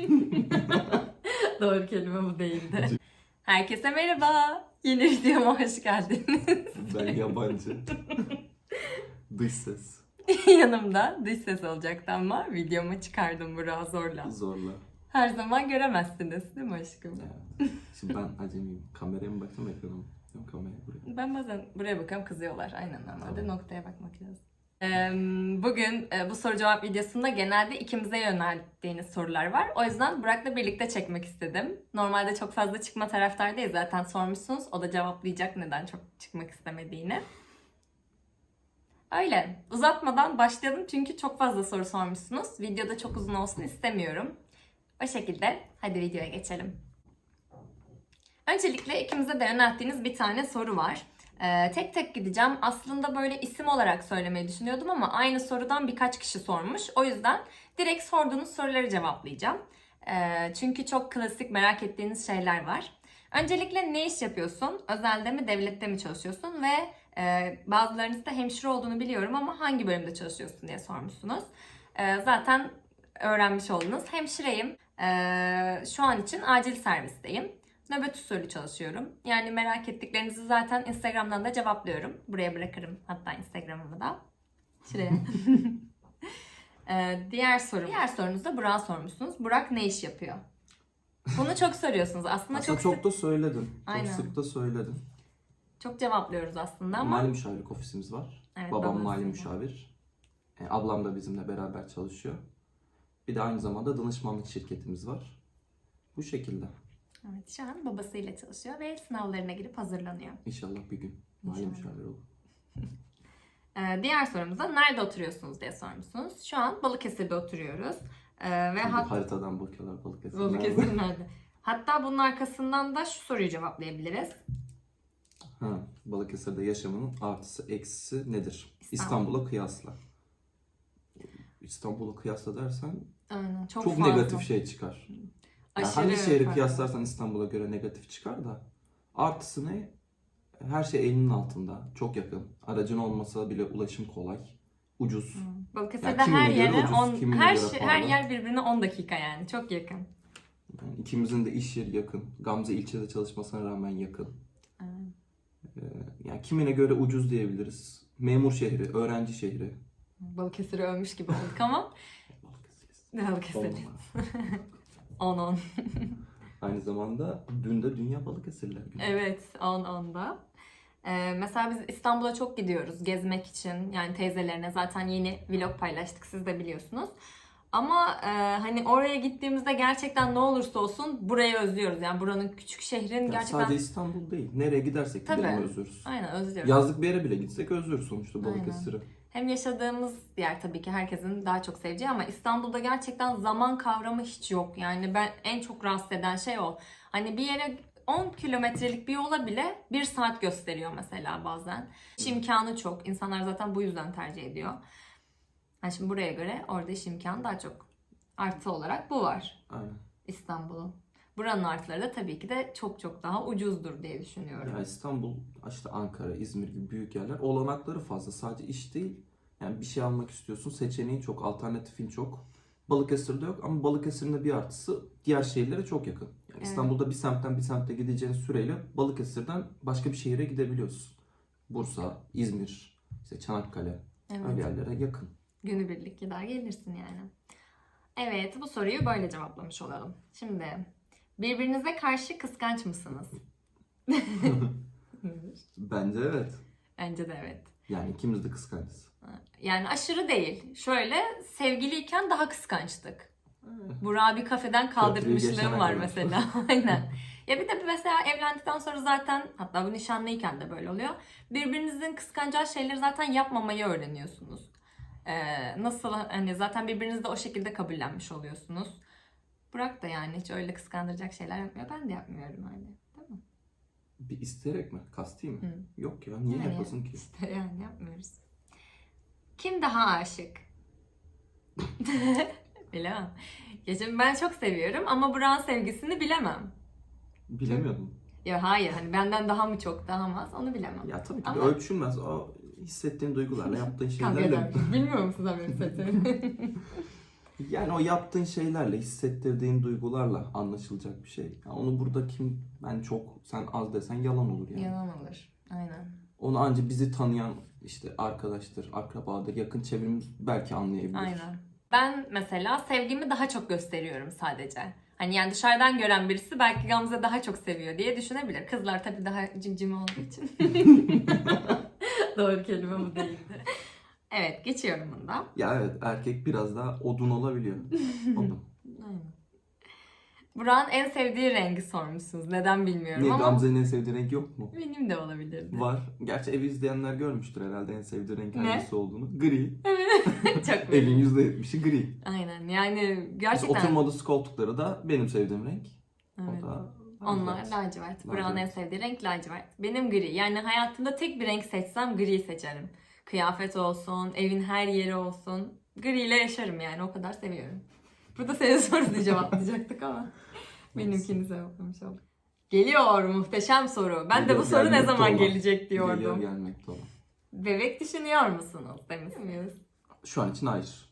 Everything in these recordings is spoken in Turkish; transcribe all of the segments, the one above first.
Doğru kelime bu değildi. Herkese merhaba. Yeni videoma hoş geldiniz. Ben yabancı. Dış ses. Yanımda dış ses olacaktı ama videoma çıkardım Burak'ı zorla. Zorla. Her zaman göremezsiniz değil mi aşkım? Evet. Şimdi ben acemiyim. Kameraya mı baksam ekrana mı? Yok kameraya buraya. Ben bazen buraya bakıyorum kızıyorlar. Aynen normalde Tamam. noktaya bakmak lazım. Bugün e, bu soru cevap videosunda genelde ikimize yönelttiğiniz sorular var. O yüzden Burak'la birlikte çekmek istedim. Normalde çok fazla çıkma taraftardayız zaten sormuşsunuz. O da cevaplayacak neden çok çıkmak istemediğini. Öyle. Uzatmadan başlayalım çünkü çok fazla soru sormuşsunuz. Videoda çok uzun olsun istemiyorum. O şekilde hadi videoya geçelim. Öncelikle ikimize de yönelttiğiniz bir tane soru var. Ee, tek tek gideceğim. Aslında böyle isim olarak söylemeyi düşünüyordum ama aynı sorudan birkaç kişi sormuş. O yüzden direkt sorduğunuz soruları cevaplayacağım. Ee, çünkü çok klasik merak ettiğiniz şeyler var. Öncelikle ne iş yapıyorsun? Özelde mi, devlette mi çalışıyorsun? Ve e, bazılarınız da hemşire olduğunu biliyorum ama hangi bölümde çalışıyorsun diye sormuşsunuz. Ee, zaten öğrenmiş oldunuz. Hemşireyim. Ee, şu an için acil servisteyim. Nöbet usulü çalışıyorum. Yani merak ettiklerinizi zaten Instagram'dan da cevaplıyorum. Buraya bırakırım hatta Instagram'ımı da. Şuraya. Ee, diğer soru. Diğer sorunuzda Burak'a sormuşsunuz. Burak ne iş yapıyor? Bunu çok soruyorsunuz. Aslında, Aslında çok çok, sık, da söyledin. Aynen. Çok sık da söyledin. çok cevaplıyoruz aslında ama. Mali müşavirlik ofisimiz var. Evet, Babam mali da. müşavir. E, ablam da bizimle beraber çalışıyor. Bir de aynı zamanda danışmanlık şirketimiz var. Bu şekilde. Evet, şu an babasıyla çalışıyor ve sınavlarına girip hazırlanıyor. İnşallah bir gün mali müşavir olur. Ee, diğer sorumuzda nerede oturuyorsunuz diye sormuşsunuz. Şu an Balıkesir'de oturuyoruz. Ee, ve hat- haritadan bakıyorlar Balıkesir. Balıkesir nerede? Hatta bunun arkasından da şu soruyu cevaplayabiliriz. Ha, Balıkesir'de yaşamının artısı eksisi nedir? İstanbul. İstanbul'a kıyasla. İstanbul'a kıyasla dersen Aynen. Çok, çok, fazla. negatif şey çıkar. Yani Aşırı hangi şehri fazla. kıyaslarsan İstanbul'a göre negatif çıkar da artısı ne? Her şey elinin altında. Çok yakın. Aracın olmasa bile ulaşım kolay. Ucuz. Hı. Balıkesir'de Ya kimine her göre yere ucuz, 10 kimine her göre şey, her pahalı. yer birbirine 10 dakika yani. Çok yakın. Yani ikimizin de iş yeri yakın. Gamze ilçede çalışmasına rağmen yakın. Ee, yani kimine göre ucuz diyebiliriz. Memur şehri, öğrenci şehri. Balıkesir'i övmüş gibi olduk ama Balıkesir. Balıkesir. On 10 10. Aynı zamanda dün de Dünya Balıkesirler günü. Evet 10 10'da. Ee, mesela biz İstanbul'a çok gidiyoruz gezmek için. Yani teyzelerine zaten yeni vlog paylaştık siz de biliyorsunuz. Ama e, hani oraya gittiğimizde gerçekten ne olursa olsun burayı özlüyoruz. Yani buranın küçük şehrin Yani gerçekten... Sadece İstanbul değil. Nereye gidersek Tabii. gidelim özlüyoruz. Aynen özlüyoruz. Yazlık bir yere bile gitsek özlüyoruz sonuçta Aynen. Balıkesir'i. Hem yaşadığımız yer tabii ki herkesin daha çok seveceği ama İstanbul'da gerçekten zaman kavramı hiç yok. Yani ben en çok rahatsız eden şey o. Hani bir yere 10 kilometrelik bir yola bile bir saat gösteriyor mesela bazen. İş imkanı çok. İnsanlar zaten bu yüzden tercih ediyor. Yani şimdi buraya göre orada iş imkanı daha çok. Artı olarak bu var Aynen. İstanbul'un. Buranın artıları da tabii ki de çok çok daha ucuzdur diye düşünüyorum. Ya İstanbul, işte Ankara, İzmir gibi büyük yerler olanakları fazla. Sadece iş değil. Yani bir şey almak istiyorsun. Seçeneğin çok, alternatifin çok. Balıkesir'de yok ama Balıkesir'in de bir artısı diğer şehirlere çok yakın. Yani Evet. İstanbul'da bir semtten bir semte gideceğin süreyle Balıkesir'den başka bir şehire gidebiliyorsun. Bursa, İzmir, işte Çanakkale Evet. öyle yerlere yakın. Günübirlik gider gelirsin yani. Evet bu soruyu böyle cevaplamış olalım. Şimdi birbirinize karşı kıskanç mısınız? Bence evet. Bence de evet. Yani ikimiz de kıskançız. Yani aşırı değil. Şöyle sevgiliyken daha kıskançtık. Burak'ı bir kafeden kaldırmışlığım var kadar. mesela. Aynen. Ya bir de mesela evlendikten sonra zaten hatta bu nişanlıyken de böyle oluyor. Birbirinizin kıskanacağı şeyleri zaten yapmamayı öğreniyorsunuz. Ee, nasıl hani zaten birbirinizi de o şekilde kabullenmiş oluyorsunuz. Burak da yani hiç öyle kıskandıracak şeyler yapmıyor. Ben de yapmıyorum öyle. Değil mi? Bir isteyerek mi? Kasti mi? Hı. Yok ya niye Yani yapasın ki? İşte yani yapmıyoruz. Kim daha aşık? Bilemem. Ya şimdi ben çok seviyorum ama Burak'ın sevgisini bilemem. Bilemiyorum. Ya hayır hani benden daha mı çok daha mı az onu bilemem. Ya tabii ki Ama- ölçülmez. O hissettiğin duygularla yaptığın şeylerle. Bilmiyor musun sen benim? Yani o yaptığın şeylerle, hissettirdiğin duygularla anlaşılacak bir şey. Yani onu burada kim, ben çok, sen az desen yalan olur yani. Yalan olur. Aynen. Onu ancak bizi tanıyan işte arkadaştır, akrabadır, yakın çevremiz belki anlayabilir. Aynen. Ben mesela sevgimi daha çok gösteriyorum sadece. Hani yani dışarıdan gören birisi belki Gamze daha çok seviyor diye düşünebilir. Kızlar tabii daha cimcime olduğu için. Doğru kelime bu değildi. Evet geçiyorum bunda. Ya evet erkek biraz daha odun olabiliyor. Odun. Aynen. Burak'ın en sevdiği rengi sormuşsunuz. Neden bilmiyorum Niye ama Gamze'nin en sevdiği renk yok mu? benim de olabilirdi. Var. Gerçi evi izleyenler görmüştür herhalde en sevdiği renk Ne? hangisi olduğunu. Gri. Çok Evin %70'i gri. Aynen yani Mesela gerçekten. oturma odası koltukları da benim sevdiğim renk. Evet. O da Onlar lacivert. lacivert. Burak'ın en Lacivert. sevdiği renk lacivert. Benim gri. Yani hayatımda tek bir renk seçsem gri seçerim. Kıyafet olsun, evin her yeri olsun. Gri ile yaşarım yani o kadar seviyorum. Burada senin sorunu cevaplayacaktık ama benimkini cevaplamış olduk. Geliyor muhteşem soru. Ben de Geliyor, bu soru ne zaman gelecek Geliyor diyordum. gelmekte olan. Bebek düşünüyor musunuz demiş miyiz? Şu an için hayır.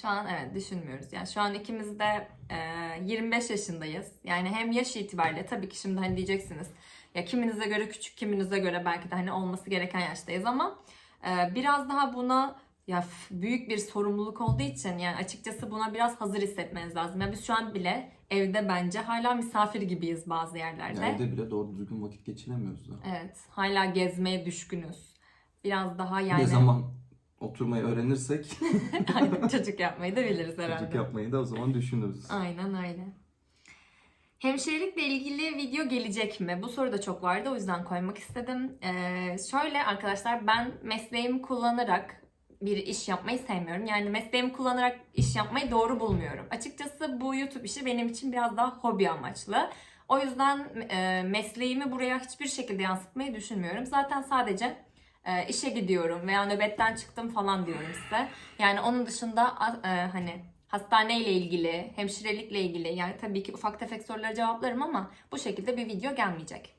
Şu an evet düşünmüyoruz. Yani şu an ikimiz de e, 25 yaşındayız. Yani hem yaş itibariyle tabii ki şimdi hani diyeceksiniz ya kiminize göre küçük kiminize göre belki de hani olması gereken yaştayız ama biraz daha buna ya büyük bir sorumluluk olduğu için yani açıkçası buna biraz hazır hissetmeniz lazım. Yani biz şu an bile evde bence hala misafir gibiyiz bazı yerlerde. Evde bile doğru düzgün vakit geçiremiyoruz da. Evet hala gezmeye düşkünüz. Biraz daha yani Ne zaman oturmayı öğrenirsek çocuk yapmayı da biliriz herhalde. çocuk yapmayı da o zaman düşünürüz. Aynen öyle. Hemşirelikle ilgili video gelecek mi? Bu soru da çok vardı o yüzden koymak istedim. Ee, şöyle arkadaşlar ben mesleğimi kullanarak bir iş yapmayı sevmiyorum. Yani mesleğimi kullanarak iş yapmayı doğru bulmuyorum. Açıkçası bu YouTube işi benim için biraz daha hobi amaçlı. O yüzden e, mesleğimi buraya hiçbir şekilde yansıtmayı düşünmüyorum. Zaten sadece e, işe gidiyorum veya nöbetten çıktım falan diyorum size. Yani onun dışında e, hani hastaneyle ilgili, hemşirelikle ilgili yani tabii ki ufak tefek sorulara cevaplarım ama bu şekilde bir video gelmeyecek.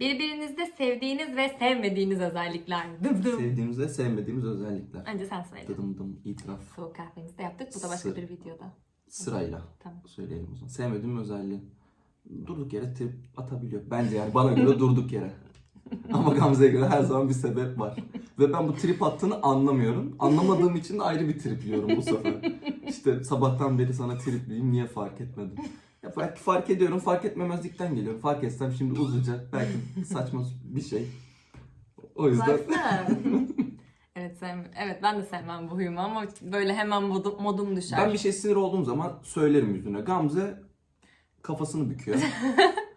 Birbirinizde sevdiğiniz ve sevmediğiniz özellikler. Dım dım. Sevdiğimiz ve sevmediğimiz özellikler. Önce sen söyle. Dıdım dım itiraf. Soğuk kahvemizi de yaptık. Bu da başka Sı- bir videoda. Sırayla Tamam. söyleyelim o zaman. Sevmediğim özelliği. Durduk yere trip atabiliyor. Bence yani bana göre durduk yere. Ama Gamze'ye göre her zaman bir sebep var. Ve ben bu trip attığını anlamıyorum. Anlamadığım için de ayrı bir tripliyorum bu sefer. İşte sabahtan beri sana tripliyim niye fark etmedim? Ya belki fark ediyorum, fark etmemezlikten geliyorum. Fark etsem şimdi uzayacak. Belki saçma bir şey. O yüzden evet, evet ben de sevmem bu huyumu ama böyle hemen modum, modum düşer. ben bir şey sinir olduğum zaman söylerim yüzüne. Gamze kafasını büküyor.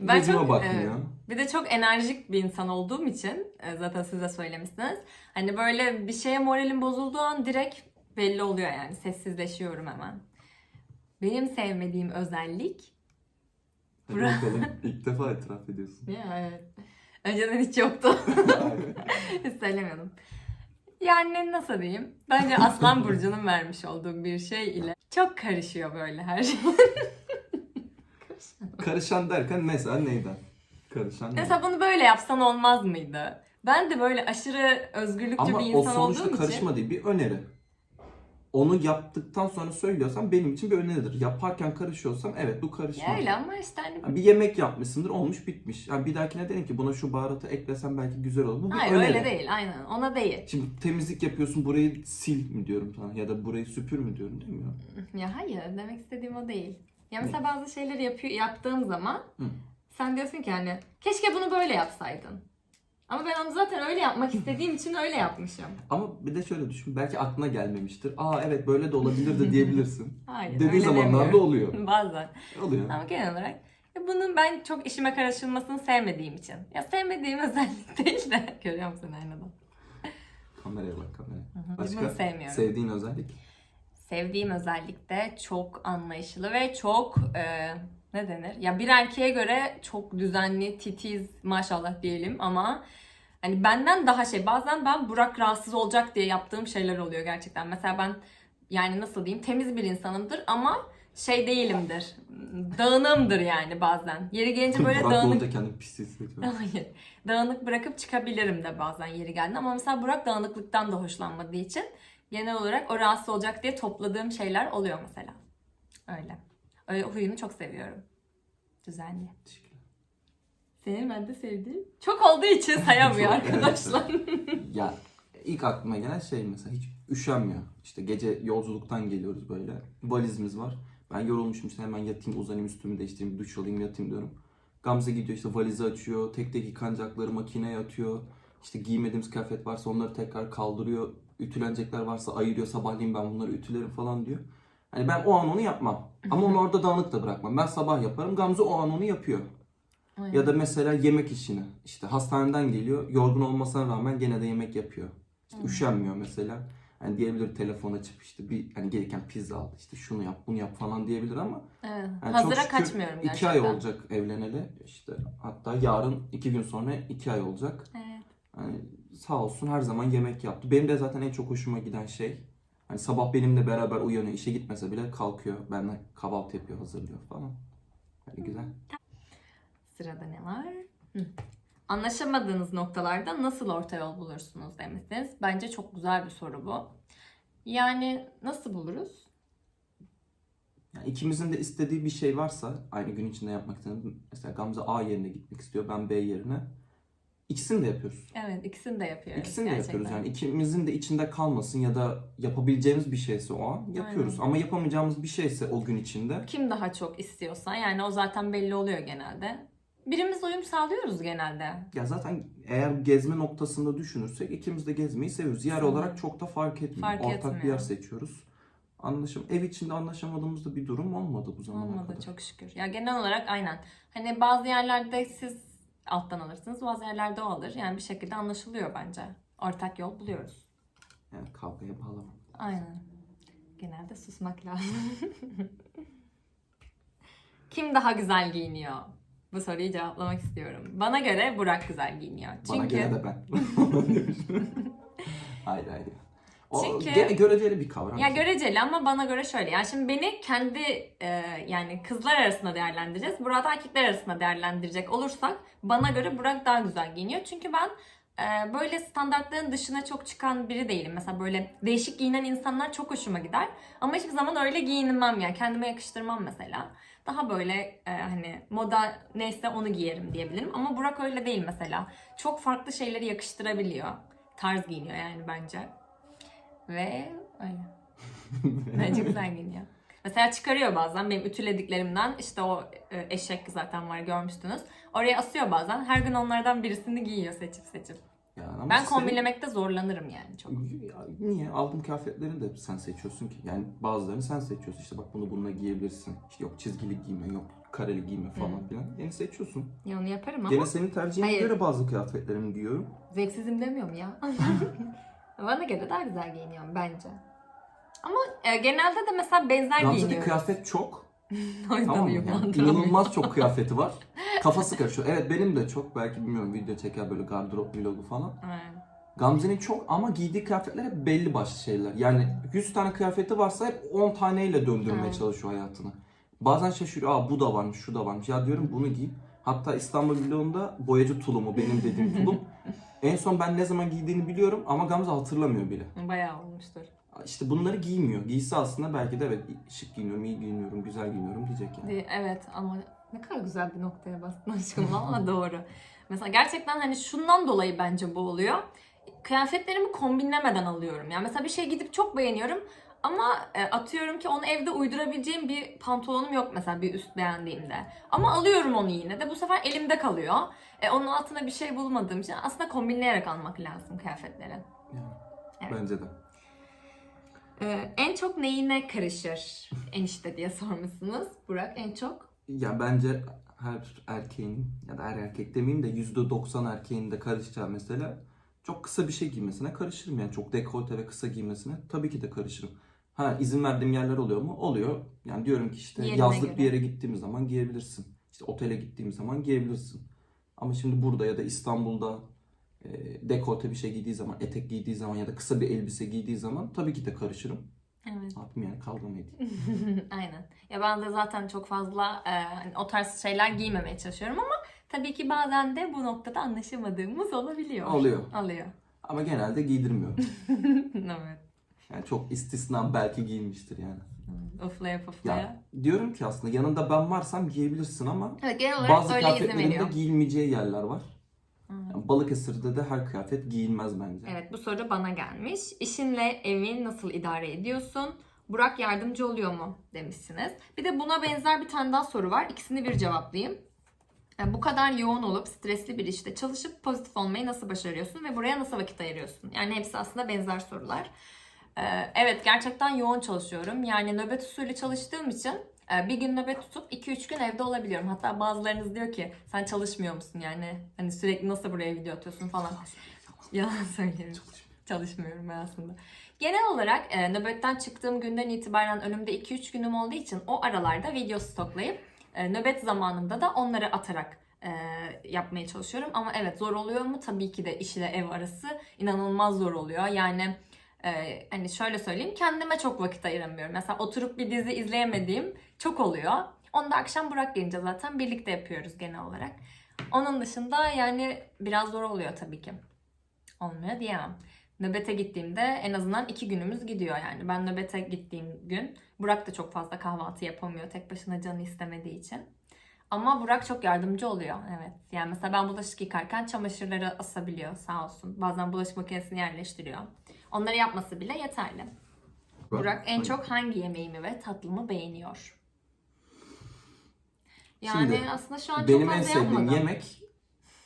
Ben Gözüme çok- bakmıyor. Bir de çok enerjik bir insan olduğum için e, zaten siz de söylemişsiniz. Hani böyle bir şeye moralim bozulduğu an direkt belli oluyor yani. Sessizleşiyorum hemen. Benim sevmediğim özellik Hadi bakalım. İlk defa itiraf ediyorsun. ya evet. Önceden hiç yoktu. söylemiyordum. Yani nasıl diyeyim? Bence Aslan Burcu'nun vermiş olduğu bir şey ile çok karışıyor böyle her şey. Karışan derken mesela neyden? Karışan ne? Mesela bunu böyle yapsan olmaz mıydı? Ben de böyle aşırı özgürlükçü Ama bir o insan sonuçta olduğum karışma için. değil bir öneri. Onu yaptıktan sonra söylüyorsam benim için bir öneridir. Yaparken karışıyorsam evet bu karışma. Ya öyle ama işte hani Yani bir yemek yapmışsındır olmuş bitmiş. Yani bir dahakine derim ki buna şu baharatı eklesem belki güzel olur. Bu bir Hayır öneri. öyle değil aynen ona değil. Şimdi temizlik yapıyorsun burayı sil mi diyorum sana ya da burayı süpür mü diyorum değil mi? Ya hayır demek istediğim o değil. Ya mesela bazı şeyleri yapıyor, yaptığım zaman Hı. sen diyorsun ki hani keşke bunu böyle yapsaydın. Ama ben onu zaten öyle yapmak istediğim için öyle yapmışım. Ama bir de şöyle düşün belki aklına gelmemiştir. Aa evet böyle de olabilirdi diyebilirsin. Hayır Dediği öyle zamanlarda demiyorum. oluyor. Bazen. Oluyor. Ama genel olarak ya bunun ben çok işime karışılmasını sevmediğim için. Ya sevmediğim özellik değil de. Görüyor musun aynadan? Kameraya bak kameraya. Hı hı. Başka Bunu sevmiyorum. sevdiğin özellik? Sevdiğim özellik de çok anlayışlı ve çok e, ne denir? Ya bir erkeğe göre çok düzenli, titiz maşallah diyelim ama hani benden daha şey bazen ben Burak rahatsız olacak diye yaptığım şeyler oluyor gerçekten. Mesela ben yani nasıl diyeyim temiz bir insanımdır ama şey değilimdir. Dağınımdır yani bazen. Yeri gelince böyle Burak dağınık olunca kendimi pis hissediyorum. Hayır. Dağınık bırakıp çıkabilirim de bazen yeri geldi. Ama mesela Burak dağınıklıktan da hoşlanmadığı için genel olarak o rahatsız olacak diye topladığım şeyler oluyor mesela. Öyle. Öyle huyunu çok seviyorum. Düzenli. Senin ben de sevdiğim. Çok olduğu için sayamıyor arkadaşlar. Ya ilk aklıma gelen şey mesela hiç üşenmiyor. İşte gece yolculuktan geliyoruz böyle. Valizimiz var. Ben yorulmuşum işte hemen yatayım uzanayım üstümü değiştireyim duş alayım yatayım diyorum. Gamze gidiyor işte valizi açıyor. Tek tek yıkanacakları makineye atıyor. İşte giymediğimiz kıyafet varsa onları tekrar kaldırıyor. Ütülenecekler varsa ayırıyor. Sabahleyin ben bunları ütülerim falan diyor. Hani ben o an onu yapmam. Ama onu orada dağınık da bırakmam. Ben sabah yaparım. Gamze o an onu yapıyor. Aynen. Ya da mesela yemek işini. İşte hastaneden geliyor. Yorgun olmasına rağmen gene de yemek yapıyor. İşte üşenmiyor mesela. Hani diyebilir telefon açıp işte bir hani gelirken pizza al işte şunu yap bunu yap falan diyebilir ama Evet. yani Hazıra çok şükür kaçmıyorum gerçekten. iki ay olacak evleneli işte hatta yarın iki gün sonra iki ay olacak. Evet. Hani sağ olsun her zaman yemek yaptı. Benim de zaten en çok hoşuma giden şey hani sabah benimle beraber uyanıyor işe gitmese bile kalkıyor benimle kahvaltı yapıyor hazırlıyor falan. Hani güzel. Sırada ne var? Hı. Anlaşamadığınız noktalarda nasıl orta yol bulursunuz demişsiniz. Bence çok güzel bir soru bu. Yani nasıl buluruz? Yani ikimizin de istediği bir şey varsa aynı gün içinde yapmak istediğim mesela Gamze A yerine gitmek istiyor ben B yerine ikisini de yapıyoruz. Evet ikisini de yapıyoruz. İkisini de gerçekten. yapıyoruz yani ikimizin de içinde kalmasın ya da yapabileceğimiz bir şeyse o an yapıyoruz. Aynen. Ama yapamayacağımız bir şeyse o gün içinde Kim daha çok istiyorsa yani o zaten belli oluyor genelde. Birimiz uyum sağlıyoruz genelde. ya zaten eğer gezme noktasında düşünürsek ikimiz de gezmeyi seviyoruz. Yer Hı. olarak çok da fark etmiyor. Fark Ortak bir etmiyor. yer seçiyoruz. Anlaşım ev içinde anlaşamadığımız da bir durum olmadı bu zamana Olmadı kadar. çok şükür. Ya genel olarak aynen. Hani bazı yerlerde siz alttan alırsınız, bazı yerlerde o alır. Yani bir şekilde anlaşılıyor bence. Ortak yol buluyoruz. Yani kavgaya bağlamam. Aynen. Genelde susmak lazım. Kim daha güzel giyiniyor? Bu soruyu cevaplamak istiyorum. Bana göre Burak güzel giyiniyor. Bana Çünkü göre de ben. hayır hayır. O Çünkü- gene göreceli bir kavram. ya göreceli ama bana göre şöyle. Yani şimdi beni kendi e, yani kızlar arasında değerlendireceğiz. Burak da erkekler arasında değerlendirecek olursak bana göre Burak daha güzel giyiniyor. Çünkü ben e, böyle standartların dışına çok çıkan biri değilim. Mesela böyle değişik giyinen insanlar çok hoşuma gider. Ama hiçbir zaman öyle giyinmem yani. Kendime yakıştırmam mesela. Daha böyle e, hani moda neyse onu giyerim diyebilirim. Ama Burak öyle değil mesela. Çok farklı şeyleri yakıştırabiliyor. Tarz giyiniyor yani bence. Ve öyle. Bence güzel giyiniyor. Mesela çıkarıyor bazen benim ütülediklerimden işte o e, eşek zaten var görmüştünüz. Oraya asıyor bazen. Her gün onlardan birisini giyiyor seçip seçip. Yani Ben senin- kombinlemekte zorlanırım yani çok. Niye? Aldığın kıyafetleri de sen seçiyorsun ki. Yani bazılarını sen seçiyorsun. İşte bak bunu bununla giyebilirsin. İşte yok çizgili giyme, yok kareli giyme falan Hı. filan. Yani seçiyorsun. Ya onu yaparım ama Gene senin tercihine Hayır. göre bazı kıyafetlerimi giyiyorum. zevksizim demiyorum ya. Bana göre daha güzel giyiniyorum bence. Ama e, genelde de mesela benzer Gamze'de giyiniyoruz. kıyafet çok. o yüzden Tamam mı? Yani uyumlandıramıyorum. inanılmaz çok kıyafeti var. Kafası karışıyor. Evet benim de çok. Belki bilmiyorum video çeker böyle gardırop vlogu falan. Evet. Gamze'nin çok ama giydiği kıyafetler hep belli başlı şeyler. Yani 100 tane kıyafeti varsa hep 10 taneyle döndürmeye Evet. çalışıyor hayatını. Bazen şaşırıyor. Aa bu da varmış, şu da varmış. Ya diyorum bunu giy. Hatta İstanbul vlogunda boyacı tulumu benim dediğim tulum. En son ben ne zaman giydiğini biliyorum ama Gamze hatırlamıyor bile. Bayağı olmuştur. İşte bunları giymiyor. Giysi aslında belki de evet şık giyiniyorum, iyi giyiniyorum, güzel giyiniyorum diyecek yani. Evet ama ne kadar güzel bir noktaya bastın aşkım ama doğru. Mesela gerçekten hani şundan dolayı bence bu oluyor. Kıyafetlerimi kombinlemeden alıyorum. Yani mesela bir şey gidip çok beğeniyorum ama e, atıyorum ki onu evde uydurabileceğim bir pantolonum yok mesela bir üst beğendiğimde. Ama alıyorum onu yine de bu sefer elimde kalıyor. E, onun altına bir şey bulmadığım için aslında kombinleyerek almak lazım kıyafetleri. Yani, Evet. Bence de. E, en çok neyine karışır enişte diye sormuşsunuz. Burak en çok Ya bence her erkeğin ya da her erkek demeyeyim de %90 erkeğin de karışacağı mesela çok kısa bir şey giymesine karışırım yani çok dekolte ve kısa giymesine tabii ki de karışırım. Ha izin verdiğim yerler oluyor mu? Oluyor. Yani diyorum ki işte Yerine yazlık göre. bir yere gittiğim zaman giyebilirsin. İşte otele gittiğim zaman giyebilirsin. Ama şimdi burada ya da İstanbul'da e, dekolte bir şey giydiği zaman, etek giydiği zaman ya da kısa bir elbise giydiği zaman tabii ki de karışırım. Evet. Yapayım yani kavga mı? Aynen. Ya ben de zaten çok fazla e, hani o tarz şeyler giymemeye çalışıyorum ama tabii ki bazen de bu noktada anlaşamadığımız olabiliyor. Oluyor. Oluyor. Ama genelde giydirmiyorum. evet. Yani çok istisna belki giyinmiştir yani. Uflaya puflaya. Ya diyorum ki aslında yanında ben varsam giyebilirsin ama Evet genel olarak bazı öyle izin kıyafetlerin veriyor. de giyilmeyeceği yerler var. Hı. Yani Balıkesir'de de her kıyafet giyilmez bence. Evet bu soru bana gelmiş. İşinle evin nasıl idare ediyorsun? Burak yardımcı oluyor mu demişsiniz. Bir de buna benzer bir tane daha soru var. İkisini bir cevaplayayım. Yani bu kadar yoğun olup stresli bir işte çalışıp pozitif olmayı nasıl başarıyorsun ve buraya nasıl vakit ayırıyorsun? Yani hepsi aslında benzer sorular. Ee, evet gerçekten yoğun çalışıyorum. Yani nöbet usulü çalıştığım için e, bir gün nöbet tutup 2-3 gün evde olabiliyorum. Hatta bazılarınız diyor ki sen çalışmıyor musun yani? Hani sürekli nasıl buraya video atıyorsun falan. Yalan söylüyorum. Çalışmıyorum ben aslında. Genel olarak e, nöbetten çıktığım günden itibaren önümde 2-3 günüm olduğu için o aralarda video stoklayıp e, nöbet zamanında da onları atarak e, yapmaya çalışıyorum. Ama evet zor oluyor mu? Tabii ki de iş ile ev arası inanılmaz zor oluyor. Yani e, hani şöyle söyleyeyim kendime çok vakit ayıramıyorum. Mesela oturup bir dizi izleyemediğim çok oluyor. Onu da akşam Burak gelince zaten birlikte yapıyoruz genel olarak. Onun dışında yani biraz zor oluyor tabii ki. Olmuyor diyemem. Nöbete gittiğimde en azından iki günümüz gidiyor yani. Ben nöbete gittiğim gün Burak da çok fazla kahvaltı yapamıyor tek başına canı istemediği için. Ama Burak çok yardımcı oluyor evet. Yani mesela ben bulaşık yıkarken çamaşırları asabiliyor sağ olsun. Bazen bulaşık makinesini yerleştiriyor. Onları yapması bile yeterli. Burak en çok hangi yemeğimi ve tatlımı beğeniyor? Yani Şimdi, aslında şu an çok Benim en fazla sevdiğim yapmadım. yemek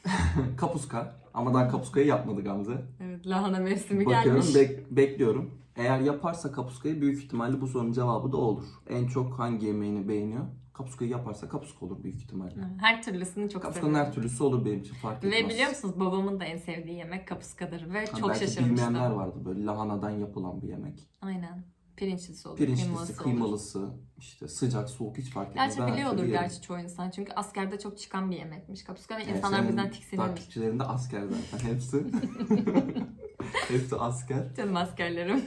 kapuska. Ama daha kapuskayı yapmadı Gamze. Evet lahana mevsimi Bakıyorum, gelmiş. bek- bekliyorum. Eğer yaparsa kapuskayı büyük ihtimalle bu sorunun cevabı da olur. En çok hangi yemeğini beğeniyor? Kapuskayı yaparsa kapuska olur büyük ihtimalle. Her türlüsünü çok Kapuskanın seviyorum. her türlüsü olur benim için fark etmez. Ve biliyor musunuz babamın da en sevdiği yemek kapuskadır ve Ha, çok belki şaşırmıştım. bilmeyenler vardı böyle lahanadan yapılan bir yemek. Aynen. Pirinçlisi olur, Pirinçlisi, kıymalısı olur. kıymalısı, işte sıcak, soğuk hiç fark etmez. Gerçi Ben her biliyordur türlü yerim. gerçi çoğu insan çünkü askerde çok çıkan bir yemekmiş kapuska ve Yani insanlar senin bizden tiksinirmiş. Takipçilerin de asker zaten hepsi. hepsi asker. Canım askerlerim.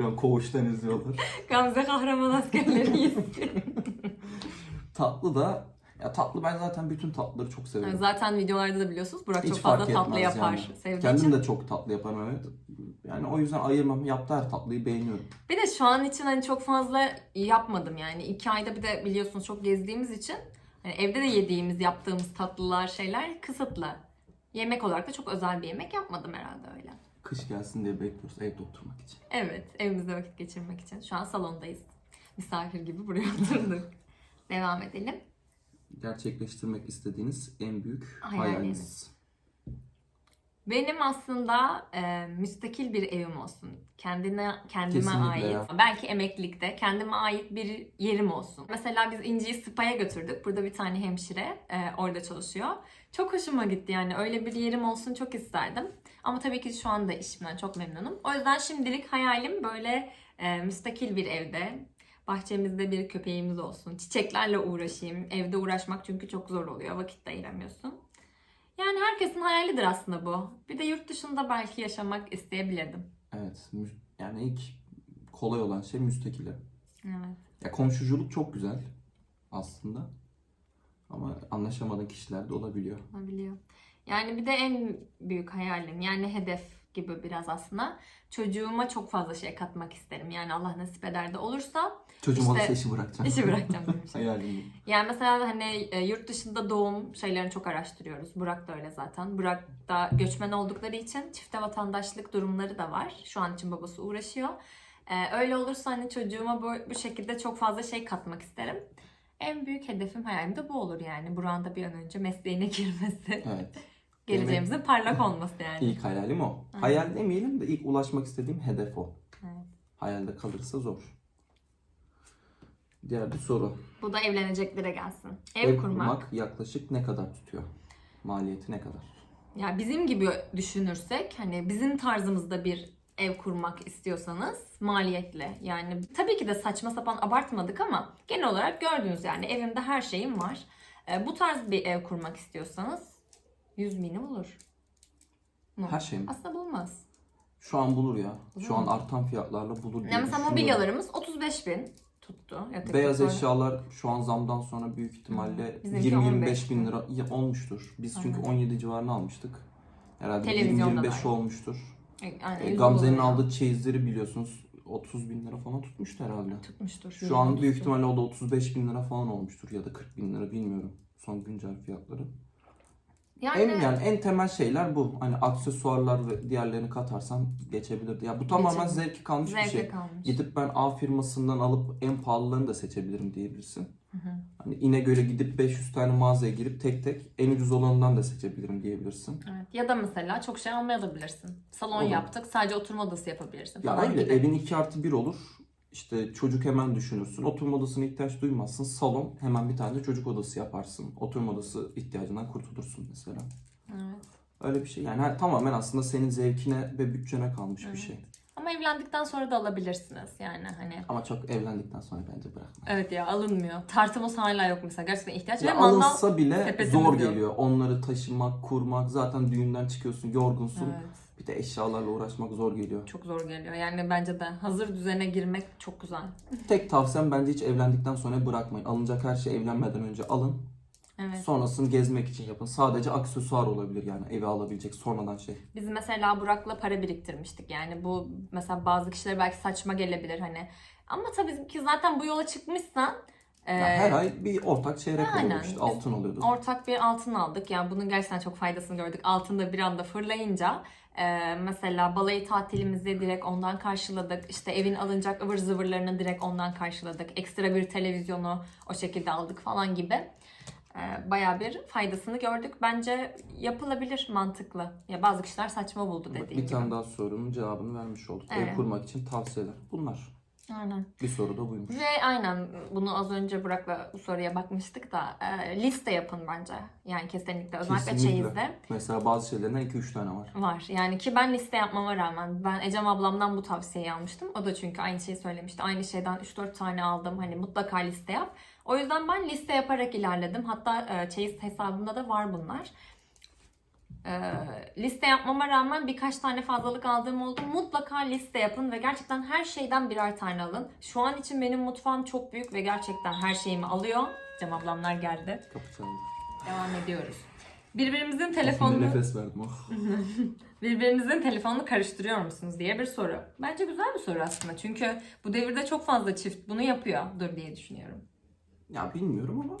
Yani koğuştan izliyorlar. Gamze kahraman askerleriyiz. Tatlı da ya tatlı ben zaten bütün tatlıları çok severim. Yani zaten videolarda da biliyorsunuz Burak Hiç çok fazla tatlı yapar. yani. Kendim için. de çok tatlı yaparım evet. Yani o yüzden ayırmam. Yaptığı her tatlıyı beğeniyorum. Bir de şu an için hani çok fazla yapmadım yani. iki ayda bir de biliyorsunuz çok gezdiğimiz için hani evde de yediğimiz, yaptığımız tatlılar, şeyler kısıtlı. Yemek olarak da çok özel bir yemek yapmadım herhalde öyle. Kış gelsin diye bekliyoruz evde oturmak için. Evet, evimizde vakit geçirmek için. Şu an salondayız. Misafir gibi buraya oturduk. Devam edelim. Gerçekleştirmek istediğiniz en büyük Hayaliniz. hayaliniz. Benim aslında e, müstakil bir evim olsun. Kendine kendime Kesinlikle ait. ya. Belki emeklilikte kendime ait bir yerim olsun. Mesela biz İnci'yi spa'ya götürdük. Burada bir tane hemşire e, orada çalışıyor. Çok hoşuma gitti yani. Öyle bir yerim olsun çok isterdim. Ama tabii ki şu anda işimden çok memnunum. O yüzden şimdilik hayalim böyle e, müstakil bir evde. Bahçemizde bir köpeğimiz olsun. Çiçeklerle uğraşayım. Evde uğraşmak çünkü çok zor oluyor. Vakit de ayıramıyorsun. Yani herkesin hayalidir aslında bu. Bir de yurt dışında belki yaşamak isteyebilirdim. Evet. Yani ilk kolay olan şey müstakil ev. Evet. Ya komşuculuk çok güzel aslında. Ama anlaşamadığın kişiler de olabiliyor. Olabiliyor. Yani bir de en büyük hayalim yani hedef gibi biraz aslında. Çocuğuma çok fazla şey katmak isterim. Yani Allah nasip eder de olursa Çocuğum İşte- olursa işi bırakacağım. işi bırakacağım şey. Hayalim bu. Yani mesela hani e, yurt dışında doğum şeylerini çok araştırıyoruz. Burak da öyle zaten. Burak da göçmen oldukları için çifte vatandaşlık durumları da var. Şu an için babası uğraşıyor. E, öyle olursa hani çocuğuma bu, bu şekilde çok fazla şey katmak isterim. En büyük hedefim hayalim de bu olur yani. Burak'ın da bir an önce mesleğine girmesi. Evet. Geleceğimizin parlak olması yani. İlk hayalim o. Aynen. Hayal demeyelim de ilk ulaşmak istediğim hedef o. Evet. Hayalde kalırsa zor. Diğer bir soru. Bu da evleneceklere gelsin. Ev, kurmak. yaklaşık ne kadar tutuyor? Maliyeti ne kadar? Ya bizim gibi düşünürsek hani bizim tarzımızda bir ev kurmak istiyorsanız maliyetli. Yani tabii ki de saçma sapan abartmadık ama genel olarak gördüğünüz yani evimde her şeyim var. E, bu tarz bir ev kurmak istiyorsanız 100 bini bulur. Mu? Her şey mi? Aslında bulmaz. Şu an bulur ya. Bulur Şu an mu? artan fiyatlarla bulur diye Yani mesela düşünüyorum. mobilyalarımız 35 bin tuttu. Ya Beyaz tek eşyalar şu an zamdan sonra büyük ihtimalle Bizimki 20-25 15 bin lira ya olmuştur. Biz çünkü Aynen. 17 civarına almıştık. Herhalde Televizyonda 20-25 da. olmuştur. böyle- E, Aynen, yüz Gamze'nin ya. aldığı çeyizleri biliyorsunuz. O 30 bin lira falan tutmuştu herhalde. Tutmuştur. Şu an büyük ihtimalle o da 35 bin lira falan olmuştur ya da 40 bin lira bilmiyorum son güncel fiyatları. Yani, En yani en temel şeyler bu. Hani aksesuarlar ve diğerlerini katarsan geçebilirdi. Ya bu tamamen Geçebilir. zevki kalmış bir zevke şey. kalmış. Gidip ben A firmasından alıp en pahalılarını da seçebilirim diyebilirsin. Hı hı. Hani İnegöl'e gidip 500 tane mağazaya girip tek tek en ucuz olanından da seçebilirim diyebilirsin. Evet. Ya da mesela çok şey almayabilirsin. Salon Olur. yaptık sadece oturma odası yapabilirsin Ya falan öyle gibi. evin 2 artı 1 olur. İşte çocuk hemen düşünürsün. Oturma odasına ihtiyaç duymazsın. Salon hemen bir tane çocuk odası yaparsın. Oturma odası ihtiyacından kurtulursun mesela. Evet. Öyle bir şey. Yani her- tamamen aslında senin zevkine ve bütçene kalmış bir şey. Ama evlendikten sonra da alabilirsiniz yani hani. Ama çok evlendikten sonra bence bırakma. Evet ya alınmıyor. Tartımız hala yok mesela gerçekten ihtiyaç Ya ve mandal. alınsa bile sepetimiz zor yok. geliyor. Onları taşımak, kurmak. Zaten düğünden çıkıyorsun, yorgunsun. Evet. Bir de eşyalarla uğraşmak zor geliyor. Çok zor geliyor. Yani bence de hazır düzene girmek çok güzel. Tek tavsiyem bence hiç evlendikten sonra bırakmayın. Alınacak her şeyi evlenmeden önce alın. Evet. Sonrasını gezmek için yapın. Sadece aksesuar olabilir yani eve alabilecek sonradan şey. Biz mesela Burak'la para biriktirmiştik. Yani bu mesela bazı kişilere belki saçma gelebilir hani. Ama tabii ki zaten bu yola çıkmışsan e, Ya her ay bir ortak çeyrek aynen. oluyordu işte Biz altın oluyordu. ortak bir altın aldık. Yani bunun gerçekten çok faydasını gördük. Altın da bir anda fırlayınca e, mesela balayı tatilimizi direkt ondan karşıladık. İşte evin alınacak ıvır zıvırlarını direkt ondan karşıladık. Ekstra bir televizyonu o şekilde aldık falan gibi. E, bayağı bir faydasını gördük. Bence yapılabilir mantıklı. Ya bazı kişiler saçma buldu dediğim bir gibi. tane daha sorunun cevabını vermiş olduk. Evet. Ev kurmak için tavsiyeler. Bunlar. Aynen. Bir soru da buymuş. Ve aynen bunu az önce Burak'la bu soruya bakmıştık da e, liste yapın bence. Yani kesinlikle özellikle Kesinlikle. çeyizde Mesela bazı şeylerden 2-3 tane var. var. Yani ki ben liste yapmama rağmen ben Ecem ablamdan bu tavsiyeyi almıştım. O da çünkü aynı şeyi söylemişti. Aynı şeyden 3-4 tane aldım. Hani mutlaka liste yap. O yüzden ben liste yaparak ilerledim. Hatta e, çeyiz hesabımda da var bunlar. E, liste yapmama rağmen birkaç tane fazlalık aldığım oldu. Mutlaka liste yapın ve gerçekten her şeyden birer tane alın. Şu an için benim mutfağım çok büyük ve gerçekten her şeyimi alıyor. Cem ablamlar geldi. Kapı çaldı. Devam ediyoruz. Birbirimizin telefonunu nefes verdim. Oh. birbirinizin telefonunu karıştırıyor musunuz diye bir soru. Bence güzel bir soru aslında. Çünkü bu devirde çok fazla çift bunu yapıyordur diye düşünüyorum. Ya bilmiyorum ama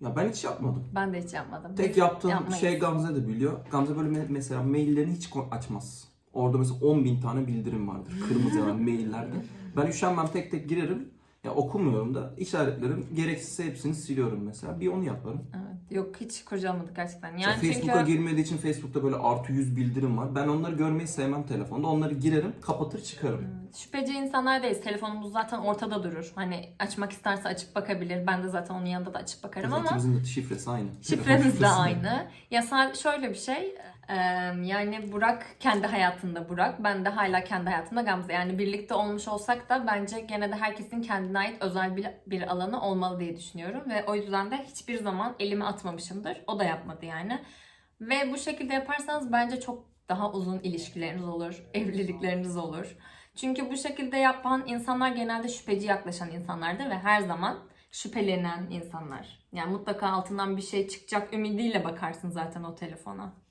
ya ben hiç yapmadım. Ben de hiç yapmadım. Tek Biz yaptığım yapmayız. şey Gamze de biliyor. Gamze böyle me- mesela maillerini hiç ko- açmaz. Orada mesela 10 bin tane bildirim vardır. Kırmızı yanan maillerde. Ben üşenmem tek tek girerim. Ya okumuyorum da işaretlerim. Gereksizse hepsini siliyorum mesela. Bir onu yaparım. Evet. Yok hiç kurcalamadık gerçekten. Yani Facebook'a çünkü girmediği için Facebook'ta böyle artı 100 bildirim var. Ben onları görmeyi sevmem telefonda. Onları girerim, kapatır çıkarım. şüpheci insanlar değiliz. Telefonumuz zaten ortada durur. Hani açmak isterse açıp bakabilir. Ben de zaten onun yanında da açıp bakarım Zaten ama ikimizin de şifresi aynı. Şifremiz de aynı. Ya sa- şöyle bir şey. Yani Burak kendi hayatında Burak. Ben de hala kendi hayatımda Gamze. Yani birlikte olmuş olsak da bence gene de herkesin kendine ait özel bir, bir alanı olmalı diye düşünüyorum. Ve o yüzden de hiçbir zaman elimi atmamışımdır. O da yapmadı yani. Ve bu şekilde yaparsanız bence çok daha uzun ilişkileriniz olur. Evlilikleriniz olur. Çünkü bu şekilde yapan insanlar genelde şüpheci yaklaşan insanlardır ve her zaman şüphelenen insanlar. Yani mutlaka altından bir şey çıkacak ümidiyle bakarsın zaten o telefona.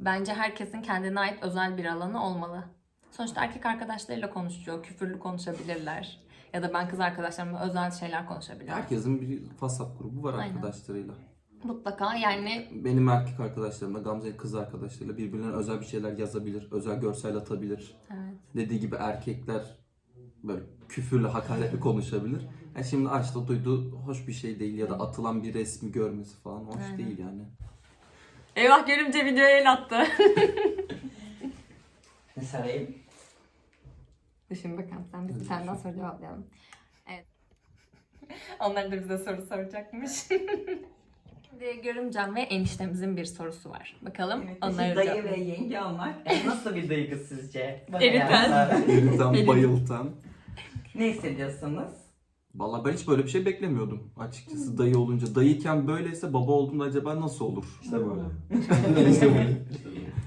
Bence herkesin kendine ait özel bir alanı olmalı. Sonuçta erkek arkadaşlarıyla konuşuyor, küfürlü konuşabilirler. Ya da ben kız arkadaşlarımla özel şeyler konuşabilirim. Herkesin bir WhatsApp grubu var Aynen. arkadaşlarıyla. Mutlaka yani Benim erkek arkadaşlarımla Gamze'nin kız arkadaşlarıyla birbirlerine özel bir şeyler yazabilir, özel görsel atabilir. evet. Dediği gibi erkekler böyle küfürlü, hakaretli konuşabilir. Yani şimdi açta duyduğu hoş bir şey değil ya da atılan bir resmi görmesi falan hoş Aynen. değil yani. Eyvah görümce videoya el attı. Ne sarayım? Düşün bakalım sen biz bir tane daha soru cevaplayalım. Evet. Onlar da bize soru soracakmış. Şimdi görümcem ve eniştemizin bir sorusu var. Bakalım Evet, onları dayı ve yenge olmak nasıl bir duygu sizce? Bana Eriten. yazsana. Benim- bayıltan. ne hissediyorsunuz? Vallahi ben hiç böyle bir şey beklemiyordum açıkçası dayı olunca. Dayıyken böyleyse baba olduğumda acaba nasıl olur? İşte böyle. işte böyle.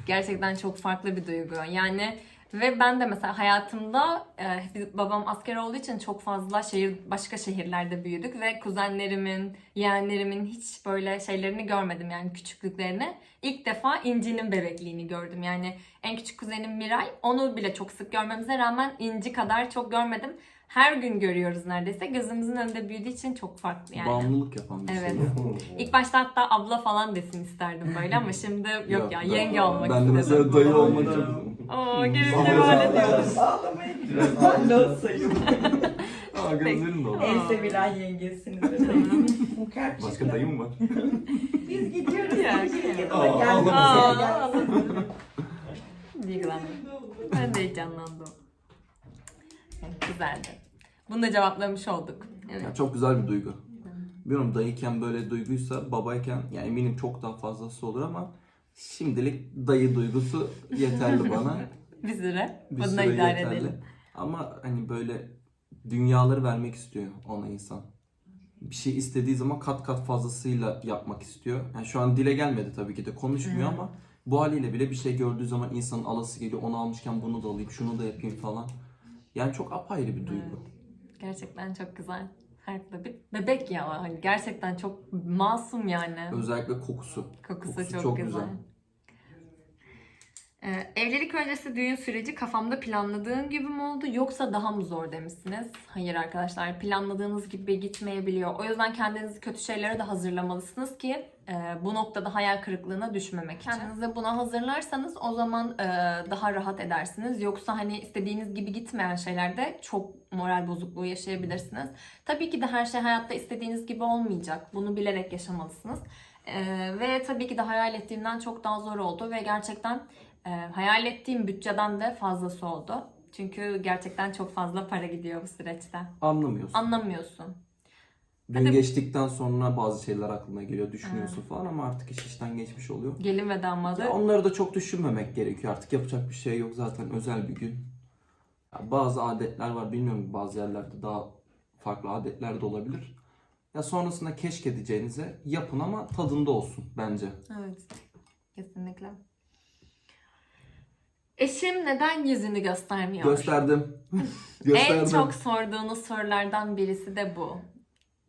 Gerçekten çok farklı bir duygu. Yani Ve ben de mesela hayatımda e, babam asker olduğu için çok fazla şehir başka şehirlerde büyüdük ve kuzenlerimin, yeğenlerimin hiç böyle şeylerini görmedim yani küçüklüklerini. İlk defa İnci'nin bebekliğini gördüm. Yani en küçük kuzenim Miray. Onu bile çok sık görmemize rağmen İnci kadar çok görmedim. Her gün görüyoruz neredeyse. Gözümüzün önünde büyüdüğü için çok farklı yani. Bağımlılık yapan bir Evet. şey. İlk başta hatta abla falan desin isterdim böyle ama şimdi yok, ya ben- yenge olmak Ben de istedim. mesela dayı olmak çok... Oo gelince böyle diyoruz. Ben de olsayım. Aa gözlerim doldu. En sevilen yengesiniz. Başka dayı mı var? Biz gidiyoruz. Ya, Şirkete Aa, geldik. Aa, Geldik. Duygulandım. Ben de heyecanlandım. Güzeldi. Bunu da cevaplamış olduk. Evet. Ya çok güzel bir duygu. Bilmiyorum dayıyken böyle duyguysa babayken yani eminim çok daha fazlası olur ama şimdilik dayı duygusu yeterli bana. Bir süre. Bir Bununla süre idare yeterli. edelim. Ama hani böyle dünyaları vermek istiyor ona insan. Bir şey istediği zaman kat kat fazlasıyla yapmak istiyor. Yani şu an dile gelmedi tabii ki de konuşmuyor ama bu haliyle bile bir şey gördüğü zaman insanın alası geliyor. Onu almışken bunu da alayım, şunu da yapayım falan. Yani çok apayrı bir duygu. Gerçekten çok güzel. Farklı bir bebek ya. Hani gerçekten çok masum yani. Özellikle kokusu. Kokusu, Kokusu çok, çok güzel. güzel. Ee, evlilik öncesi düğün süreci kafamda planladığım gibi mi oldu yoksa daha mı zor demişsiniz? Hayır arkadaşlar planladığınız gibi gitmeyebiliyor. O yüzden kendinizi kötü şeylere de hazırlamalısınız ki e, bu noktada hayal kırıklığına düşmemek için. Kendinizi buna hazırlarsanız o zaman e, daha rahat edersiniz. Yoksa hani istediğiniz gibi gitmeyen şeylerde çok moral bozukluğu yaşayabilirsiniz. Tabii ki de her şey hayatta istediğiniz gibi olmayacak. Bunu bilerek yaşamalısınız. Ee, ve tabii ki de hayal ettiğimden çok daha zor oldu ve gerçekten e, hayal ettiğim bütçeden de fazlası oldu. Çünkü gerçekten çok fazla para gidiyor bu süreçte. Anlamıyorsun. Anlamıyorsun. Gün Hadi- geçtikten sonra bazı şeyler aklına geliyor, düşünüyorsun falan ama artık iş işten geçmiş oluyor. Gelin ve damadı. Ya onları da çok düşünmemek gerekiyor. Artık yapacak bir şey yok zaten özel bir gün. Ya bazı adetler var bilmiyorum bazı yerlerde daha farklı adetler de olabilir. Ya sonrasında keşke diyeceğinize yapın ama tadında olsun bence. Evet. Kesinlikle. Eşim neden yüzünü göstermiyor? Gösterdim. Gösterdim. En çok sorduğunuz sorulardan birisi de bu.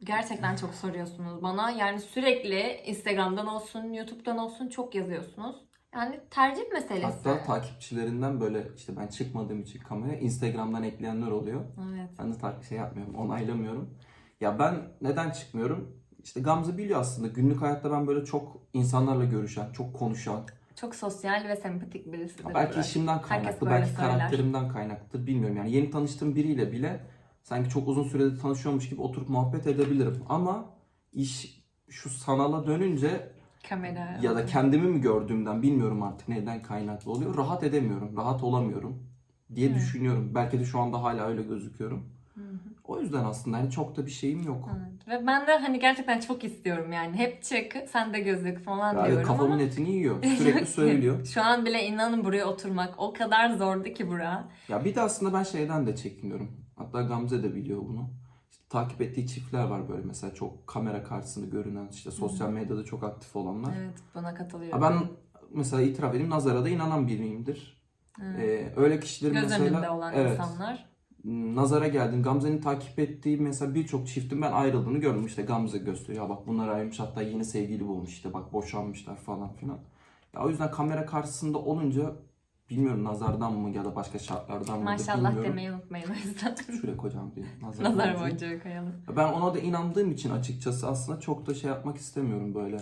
Gerçekten çok soruyorsunuz bana. Yani sürekli Instagram'dan olsun, YouTube'dan olsun çok yazıyorsunuz. Yani tercih meselesi. Hatta takipçilerinden böyle işte ben çıkmadığım için kameraya Instagram'dan ekleyenler oluyor. Evet. Ben de takip şey yapmıyorum, onaylamıyorum. Ya ben neden çıkmıyorum? İşte Gamze biliyor aslında günlük hayatta ben böyle çok insanlarla görüşen, çok konuşan, Çok sosyal ve sempatik birisidir. belki Burak. işimden kaynaklı, belki söyler. karakterimden kaynaklıdır bilmiyorum. Yani yeni tanıştığım biriyle bile sanki çok uzun süredir tanışıyormuş gibi oturup muhabbet edebilirim. Ama iş şu sanala dönünce Kamera. ya da kendimi mi gördüğümden bilmiyorum artık neden kaynaklı oluyor. Rahat edemiyorum, rahat olamıyorum diye Evet. düşünüyorum. Belki de şu anda hala öyle gözüküyorum. Hı hı. O yüzden aslında hani çok da bir şeyim yok. Evet. Ve ben de hani gerçekten çok istiyorum yani. Hep çık, sen de gözük falan Yani diyorum kafamın ama. etini yiyor. Sürekli söylüyor. Şu an bile inanın buraya oturmak o kadar zordu ki bura. Ya bir de aslında ben şeyden de çekiniyorum. Hatta Gamze de biliyor bunu. İşte takip ettiği çiftler var böyle mesela çok kamera karşısında görünen işte sosyal medyada çok aktif olanlar. Evet buna katılıyorum. Ha ben mesela itiraf edeyim nazara da inanan biriyimdir. Evet. Ee, öyle kişilerin Göz mesela önünde olan evet, insanlar. Nazara geldim. Gamze'nin takip ettiği mesela birçok çiftin ben ayrıldığını gördüm. İşte Gamze gösteriyor. Ya bak bunlar ayrılmış hatta yeni sevgili bulmuş işte bak boşanmışlar falan filan. Ya o yüzden kamera karşısında olunca bilmiyorum nazardan mı ya da başka şartlardan mı Maşallah bilmiyorum. demeyi unutmayın o yüzden. Şuraya koyacağım bir nazar, Nazar boncuğu koyalım. Ben ona da inandığım için açıkçası aslında çok da şey yapmak istemiyorum böyle.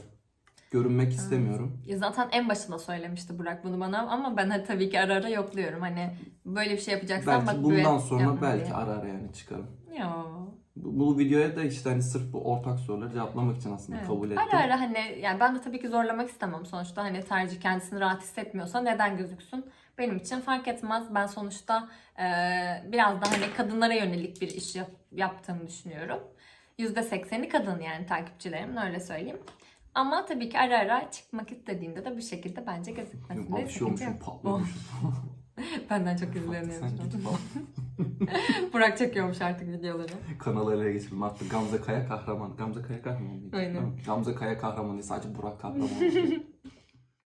Görünmek istemiyorum. Ya zaten en başında söylemişti Burak bunu bana ama ben de tabii ki ara ara yokluyorum. Hani böyle bir şey yapacaksan Belki bak bundan böyle sonra yapma belki diye. ara ara yani çıkarım. Yo. Bu, bu videoya da işte hani sırf bu ortak soruları cevaplamak için aslında Evet. kabul ettim. Ara ara hani yani ben de tabii ki zorlamak istemem sonuçta hani tercih kendisini rahat hissetmiyorsa neden gözüksün benim için fark etmez ben sonuçta e, biraz da hani kadınlara yönelik bir iş yap- yaptığımı düşünüyorum %80'i kadın yani takipçilerimin öyle söyleyeyim ama tabii ki ara ara çıkmak istediğinde de bu şekilde bence gözükmesinde sakınca yok. patlıyormuşum. Benden çok izleniyorum sen şu an. git falan. Burak çekiyormuş artık videoları. Kanalı ele geçirdim artık Gamze Kaya kahraman. Gamze Kaya kahraman mıydı? Aynen. Gamze Kaya kahraman değil sadece Burak kahraman.